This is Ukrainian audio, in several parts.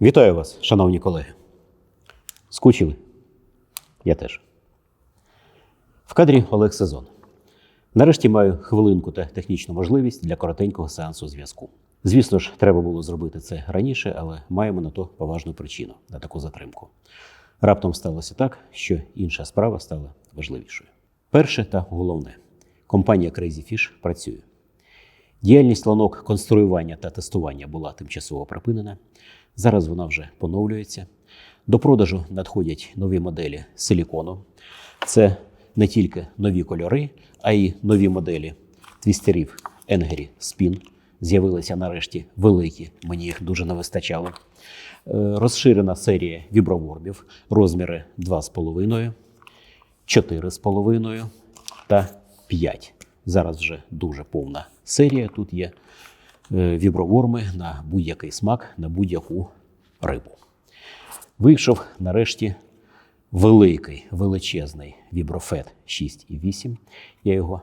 Вітаю вас, шановні колеги. Скучили? Я теж. В кадрі Олег Сезон. Нарешті маю хвилинку та технічну можливість для коротенького сеансу зв'язку. Звісно ж, треба було зробити це раніше, але маємо на то поважну причину на таку затримку. Раптом сталося так, що інша справа стала важливішою. Перше та головне: компанія Crazy Fish працює. Діяльність ланок конструювання та тестування була тимчасово припинена. Зараз вона вже поновлюється. До продажу надходять нові моделі силікону. Це не тільки нові кольори, а й нові моделі твістерів Енгері Spin. З'явилися нарешті великі, мені їх дуже не вистачало. Е, Розширена серія вібровормів, розміри 2,5, 4,5 та 5. Зараз вже дуже повна серія. Тут є віброворми на будь-який смак, на будь-яку рибу. Вийшов нарешті великий, величезний віброфет 6,8. Я його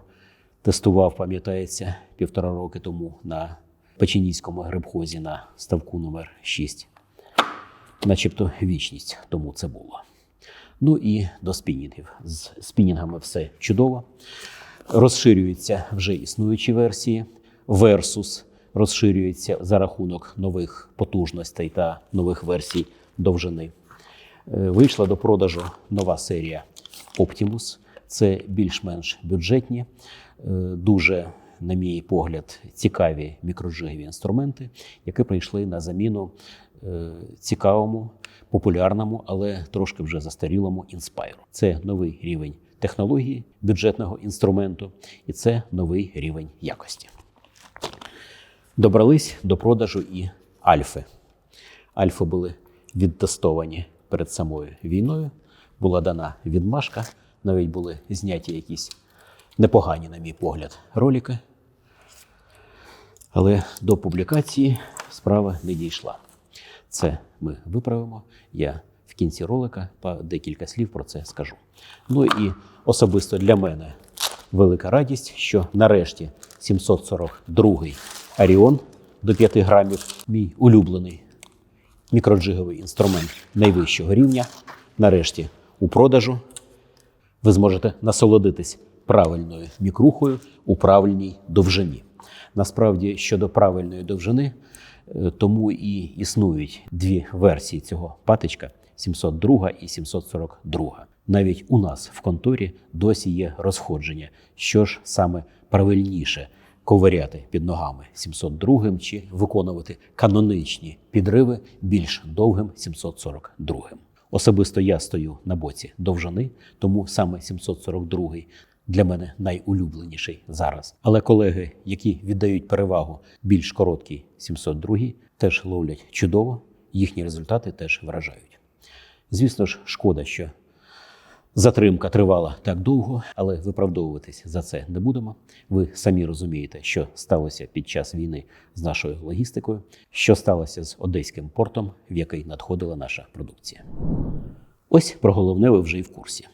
тестував, пам'ятається, півтора роки тому на Печеніському грибхозі на ставку номер 6 начебто вічність тому це було. Ну і до спінінгів. З спінінгами все чудово. Розширюються вже існуючі версії. Versus розширюється за рахунок нових потужностей та нових версій довжини. Е, Вийшла до продажу нова серія Optimus. Це більш-менш бюджетні, е, дуже, на мій погляд, цікаві мікроджигові інструменти, які прийшли на заміну е, цікавому, популярному, але трошки вже застарілому Inspire. Це новий рівень технології бюджетного інструменту, і це новий рівень якості. Добрались до продажу і альфи. Альфи були відтестовані перед самою війною. Була дана відмашка, навіть були зняті якісь непогані, на мій погляд, ролики. Але до публікації справа не дійшла. Це ми виправимо. Я в кінці ролика по декілька слів про це скажу. Ну і особисто для мене велика радість, що нарешті 742-й Аріон до 5 грамів, мій улюблений мікроджиговий інструмент найвищого рівня. Нарешті у продажу ви зможете насолодитись правильною мікрухою у правильній довжині. Насправді, щодо правильної довжини, е, тому і існують дві версії цього патичка 702 і 742. Навіть у нас в конторі досі є розходження, що ж саме правильніше ковиряти під ногами 702 чи виконувати каноничні підриви більш довгим 742. Особисто я стою на боці довжини, тому саме 742 для мене найулюбленіший зараз. Але колеги, які віддають перевагу більш короткій 702, теж ловлять чудово, їхні результати теж вражають. Звісно ж, шкода, що затримка тривала так довго, але виправдовуватись за це не будемо. Ви самі розумієте, що сталося під час війни з нашою логістикою, що сталося з одеським портом, в який надходила наша продукція. Ось про головне ви вже і в курсі.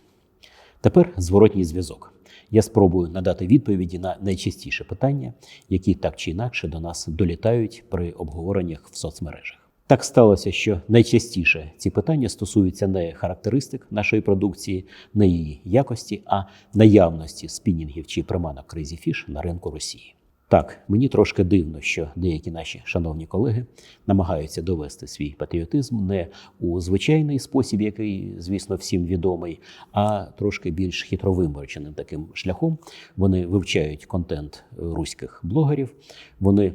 Тепер зворотній зв'язок. Я спробую надати відповіді на найчастіше питання, які так чи інакше до нас долітають при обговореннях в соцмережах. Так сталося, що найчастіше ці питання стосуються не характеристик нашої продукції, не її якості, а наявності спінінгів чи приманок Crazy Fish на ринку Росії. Так, мені трошки дивно, що деякі наші шановні колеги намагаються довести свій патріотизм не у звичайний спосіб, який, звісно, всім відомий, а трошки більш хитровиморченим таким шляхом. Вони вивчають контент руських блогерів, вони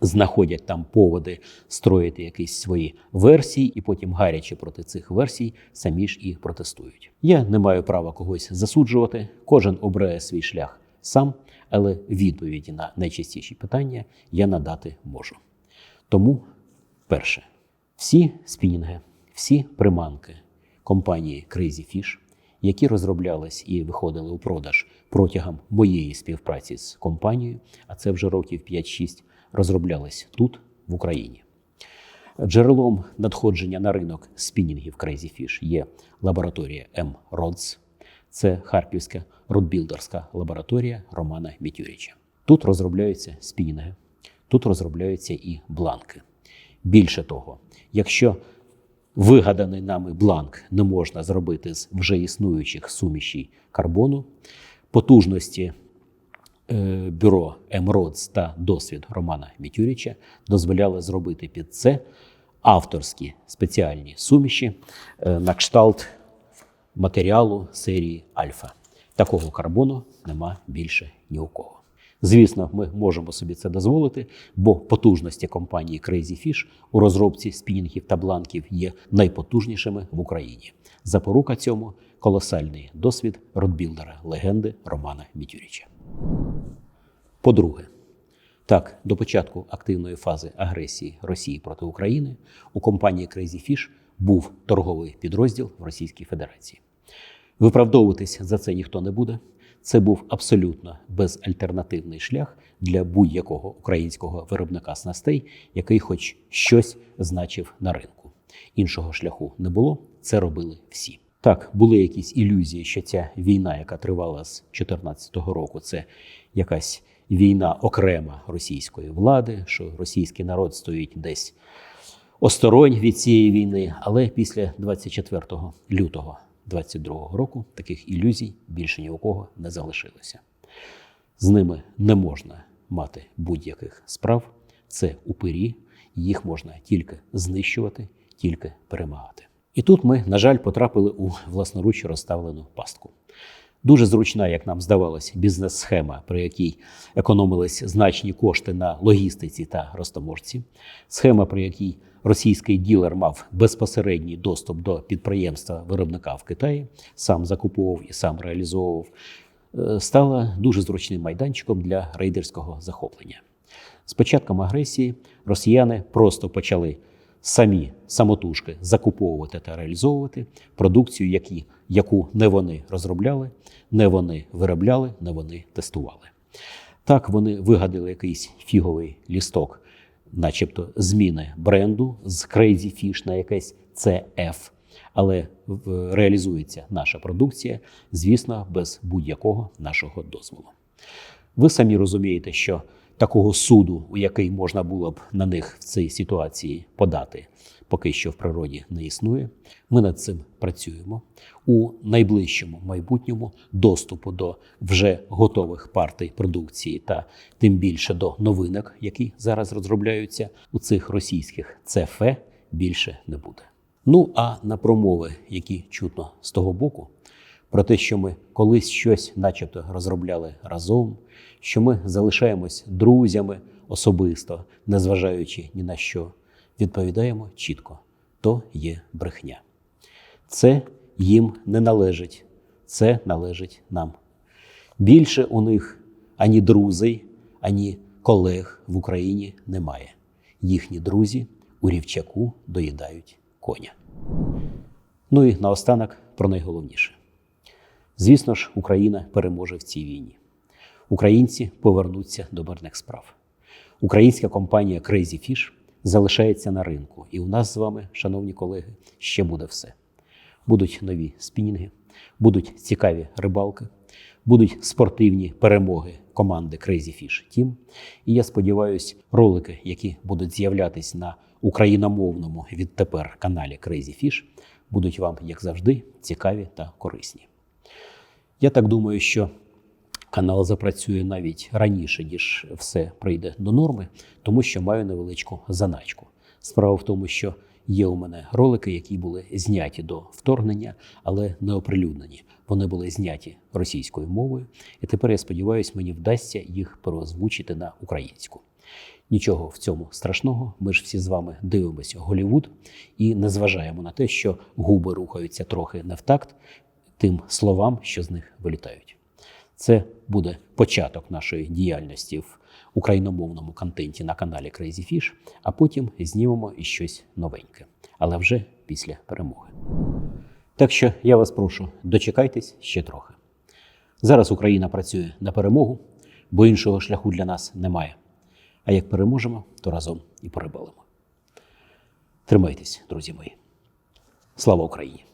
знаходять там поводи строїти якісь свої версії, і потім, гарячи проти цих версій, самі ж і протестують. Я не маю права когось засуджувати, кожен обирає свій шлях сам, але відповіді на найчастіші питання я надати можу. Тому, перше, всі спінінги, всі приманки компанії Crazy Fish, які розроблялись і виходили у продаж протягом моєї співпраці з компанією, а це вже років 5-6, розроблялись тут, в Україні. Джерелом надходження на ринок спінінгів Crazy Fish є лабораторія M-Rods. Це Харківська родбілдерська лабораторія Романа Мітюріча. Тут розробляються спінінги, тут розробляються і бланки. Більше того, якщо вигаданий нами бланк не можна зробити з вже існуючих сумішей карбону, потужності е, бюро МРОДС та досвід Романа Мітюріча дозволяли зробити під це авторські спеціальні суміші е, на кшталт матеріалу серії Альфа. Такого карбону нема більше ні у кого. Звісно, ми можемо собі це дозволити, бо потужності компанії Crazy Fish у розробці спінінгів та бланків є найпотужнішими в Україні. Запорука цьому колосальний досвід родбілдера легенди Романа Мітюріча. По-друге, так, до початку активної фази агресії Росії проти України у компанії Crazy Fish був торговий підрозділ в Російській Федерації. Виправдовуватись за це ніхто не буде. Це був абсолютно безальтернативний шлях для будь-якого українського виробника снастей, який хоч щось значив на ринку. Іншого шляху не було. Це робили всі. Так, були якісь ілюзії, що ця війна, яка тривала з 2014 року, це якась війна окрема російської влади, що російський народ стоїть десь осторонь від цієї війни. Але після 24 лютого 2022 року таких ілюзій більше ні у кого не залишилося. З ними не можна мати будь-яких справ. Це упирі, їх можна тільки знищувати, тільки перемагати. І тут ми, на жаль, потрапили у власноруч розставлену пастку. Дуже зручна, як нам здавалось, бізнес-схема, при якій економились значні кошти на логістиці та розтаможці. Схема, при якій російський ділер мав безпосередній доступ до підприємства виробника в Китаї, сам закуповував і сам реалізовував, е, стала дуже зручним майданчиком для рейдерського захоплення. З початком агресії росіяни просто почали самі самотужки закуповувати та реалізовувати продукцію, які, яку не вони розробляли, не вони виробляли, не вони тестували. Так вони вигадали якийсь фіговий лісток, начебто зміни бренду з Crazy Fish на якесь CF, але реалізується наша продукція, звісно, без будь-якого нашого дозволу. Ви самі розумієте, що такого суду, у який можна було б на них в цій ситуації подати, поки що в природі не існує. Ми над цим працюємо. У найближчому майбутньому доступу до вже готових партій продукції та тим більше до новинок, які зараз розробляються у цих російських ЦФ, більше не буде. Ну а на промови, які чутно з того боку, про те, що ми колись щось, начебто, розробляли разом, що ми залишаємось друзями особисто, незважаючи ні на що, відповідаємо чітко: то є брехня. Це їм не належить, це належить нам. Більше у них ані друзей, ані колег в Україні немає. Їхні друзі у рівчаку доїдають коня. Ну і наостанок про найголовніше. Звісно ж, Україна переможе в цій війні. Українці повернуться до мирних справ. Українська компанія Crazy Fish залишається на ринку. І у нас з вами, шановні колеги, ще буде все. Будуть нові спінінги, будуть цікаві рибалки, будуть спортивні перемоги команди Crazy Fish Team. І я сподіваюся, ролики, які будуть з'являтись на україномовному відтепер каналі Crazy Fish, будуть вам, як завжди, цікаві та корисні. Я так думаю, що канал запрацює навіть раніше, ніж все прийде до норми, тому що маю невеличку заначку. Справа в тому, що є у мене ролики, які були зняті до вторгнення, але не оприлюднені. Вони були зняті російською мовою, і тепер я сподіваюся, мені вдасться їх переозвучити на українську. Нічого в цьому страшного. Ми ж всі з вами дивимося Голівуд і не зважаємо на те, що губи рухаються трохи не в такт тим словам, що з них вилітають. Це буде початок нашої діяльності в україномовному контенті на каналі Crazy Fish, а потім знімемо і щось новеньке, але вже після перемоги. Так що я вас прошу, дочекайтесь ще трохи. Зараз Україна працює на перемогу, бо іншого шляху для нас немає. А як переможемо, то разом і перебалимо. Тримайтесь, друзі мої. Слава Україні!